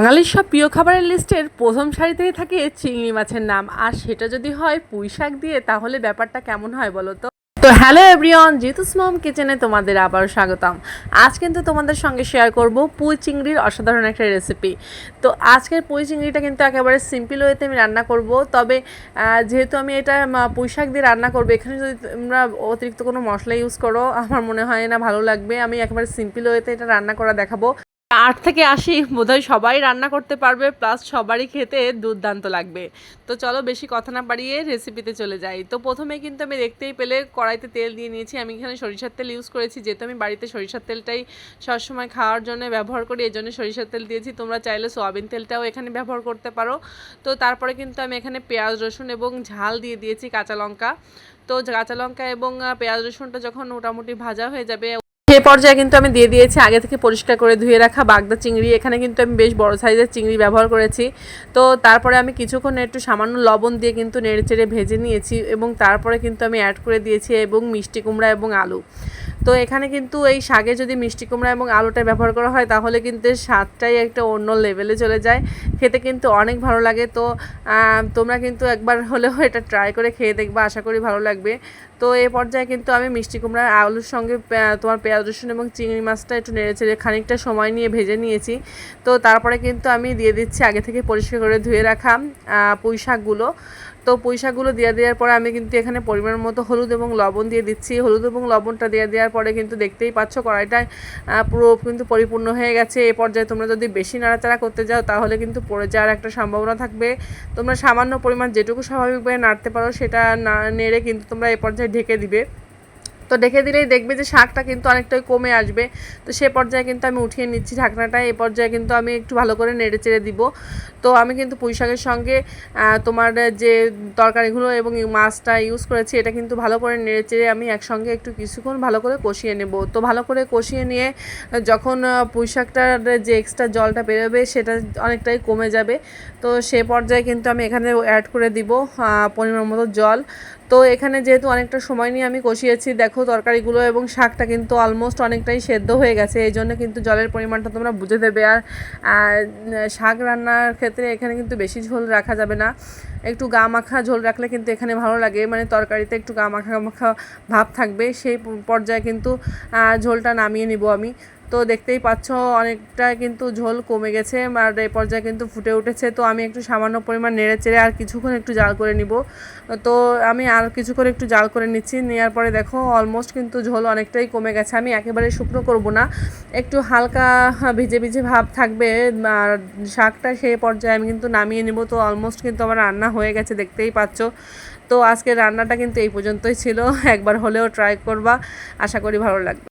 বাঙালির সব প্রিয় খাবারের লিস্টের প্রথম সারিতেই থাকে চিংড়ি মাছের নাম। আর সেটা যদি হয় পুঁই শাক দিয়ে, তাহলে ব্যাপারটা কেমন হয় বলো তো? তো হ্যালো এভরিওয়ান জিতুস মম কিচেনে তোমাদের আবার স্বাগতম। আজ কিন্তু তোমাদের সঙ্গে শেয়ার করব পুঁই চিংড়ির অসাধারণ একটা রেসিপি তো আজকের পুঁই চিংড়িটা কিন্তু একেবারে সিম্পল ওয়েতে আমি রান্না করব। তবে যেহেতু আমি এটা পুঁই শাক দিয়ে রান্না করব, এখানে যদি তোমরা অতিরিক্ত কোনো মশলা ইউজ করো, আমার মনে হয় না ভালো লাগবে। আমি একেবারে সিম্পল ওয়েতে এটা রান্না করা দেখাবো। আট থেকে আশি বোধহয় সবাই রান্না করতে পারবে প্লাস সবারই খেতে দুর্দান্ত লাগবে। তো চলো বেশি কথা না বাড়িয়ে রেসিপিতে চলে যাই। তো প্রথমে কিন্তু আমি দেখতেই পেলে কড়াইতে তেল দিয়ে নিয়েছি। আমি এখানে সরিষার তেল ইউজ করেছি, যেহেতু আমি বাড়িতে সরিষার তেলটাই সবসময় খাওয়ার জন্য ব্যবহার করি এই জন্য সরিষার তেল দিয়েছি। তোমরা চাইলে সোয়াবিন তেলটাও এখানে ব্যবহার করতে পারো। তো তারপরে কিন্তু আমি এখানে পেঁয়াজ, রসুন এবং ঝাল দিয়ে দিয়েছি কাঁচা লঙ্কা। তো কাঁচা লঙ্কা এবং পেঁয়াজ, রসুনটা যখন মোটামুটি ভাজা হয়ে যাবে সে পর্যায়ে কিন্তু আমি দিয়ে দিয়েছি। আগে থেকে পরিষ্কার করে ধুয়ে রাখা বাগদা চিংড়ি। এখানে কিন্তু আমি বেশ বড় সাইজের চিংড়ি ব্যবহার করেছি। তো তারপরে আমি কিছুক্ষণ একটু সামান্য লবণ দিয়ে কিন্তু নেড়ে চেড়ে ভেজে নিয়েছি এবং তারপরে কিন্তু আমি অ্যাড করে দিয়েছি এবং মিষ্টি কুমড়া এবং আলু। তো এখানে কিন্তু এই শাকে যদি মিষ্টি কুমড়া এবং আলুটা ব্যবহার করা হয়, তাহলে কিন্তু স্বাদটাই একটা অন্য লেভেলে চলে যায়। খেতে কিন্তু অনেক ভালো লাগে। তো তোমরা কিন্তু একবার হলেও এটা ট্রাই করে খেয়ে দেখবা, আশা করি ভালো লাগবে। তো এ পর্যায়ে কিন্তু আমি মিষ্টি কুমড়ার আলুর সঙ্গে তোমার পেঁয়াজ রসুন এবং চিংড়ি মাছটা একটু নেড়ে চেড়ে খানিকটা সময় নিয়ে ভেজে নিয়েছি। তো তারপরে কিন্তু আমি দিয়ে দিচ্ছি আগে থেকে পরিষ্কার করে ধুয়ে রাখা পুঁই শাকগুলো। তো পুঁই শাকগুলো দিয়ে দেওয়ার পরে আমি কিন্তু এখানে পরিমাণ মতো হলুদ এবং লবণ দিয়ে দিচ্ছি। হলুদ এবং লবণটা দিয়ে দেওয়ার পরে কিন্তু দেখতেই পাচ্ছ কড়াইটা পুরো কিন্তু পরিপূর্ণ হয়ে গেছে। এ পর্যায়ে তোমরা যদি বেশি নাড়াচাড়া করতে যাও, তাহলে কিন্তু পড়ে যাওয়ার একটা সম্ভাবনা থাকবে। তোমরা সামান্য পরিমাণ যেটুকু স্বাভাবিকভাবে নাড়তে পারো সেটা না নেড়ে কিন্তু তোমরা এ পর্যায়ে ঢেকে দিবে। তো ডেকে দিলেই দেখবে যে শাকটা কিন্তু অনেকটাই কমে আসবে। তো সে পর্যায়ে কিন্তু আমি উঠিয়ে নিচ্ছি ঢাকনাটা এই পর্যায়ে কিন্তু আমি একটু ভালো করে নেড়ে চেড়ে দিব। তো আমি কিন্তু পুঁই শাকের সঙ্গে তোমার যে তরকারিগুলো এবং মাছটা ইউজ করেছি, এটা কিন্তু ভালো করে নেড়ে চেড়ে আমি একসঙ্গে একটু কিছুক্ষণ ভালো করে কষিয়ে নেব। তো ভালো করে কষিয়ে নিয়ে যখন পুঁই শাকটার যে এক্সট্রা জলটা বেরোবে, সেটা অনেকটাই কমে যাবে। তো সে পর্যায়ে কিন্তু আমি এখানে অ্যাড করে দিব পরিমাণ মতো জল। তো এখানে যেহেতু অনেকটা সময় নিয়ে আমি কষিয়েছি, দেখো তরকারিগুলো এবং শাকটা কিন্তু অলমোস্ট অনেকটাই সেদ্ধ হয়ে গেছে, এই জন্য কিন্তু জলের পরিমাণটা তোমরা বুঝে দেবে। আর শাক রান্নার ক্ষেত্রে এখানে কিন্তু বেশি ঝোল রাখা যাবে না। একটু গা মাখা ঝোল রাখলে কিন্তু এখানে ভালো লাগে মানে তরকারিতে একটু গা মাখা মাখা ভাব থাকবে, সেই পর্যায়ে কিন্তু ঝোলটা নামিয়ে নিব আমি। তো দেখতেই পাচ্ছ, অনেকটা কিন্তু ঝোল কমে গেছে আর এই পর্যায়ে কিন্তু ফুটে উঠেছে। তো আমি একটু সামান্য পরিমাণ নেড়ে চেড়ে আর কিছুক্ষণ একটু জাল করে নিব। তো আমি আর কিছুক্ষণ একটু জাল করে নিচ্ছি। নেওয়ার পরে দেখো অলমোস্ট কিন্তু ঝোল অনেকটাই কমে গেছে। আমি একেবারে শুকনো করব না। একটু হালকা ভিজে ভিজে ভাব থাকবে আর শাকটা সেই পর্যায়ে আমি কিন্তু নামিয়ে নেব। তো অলমোস্ট কিন্তু আমার রান্না হয়ে গেছে, দেখতেই পাচ্ছ। তো আজকে রান্নাটা কিন্তু এই পর্যন্তই ছিল। একবার হলেও ট্রাই করবা। আশা করি ভালো লাগবে।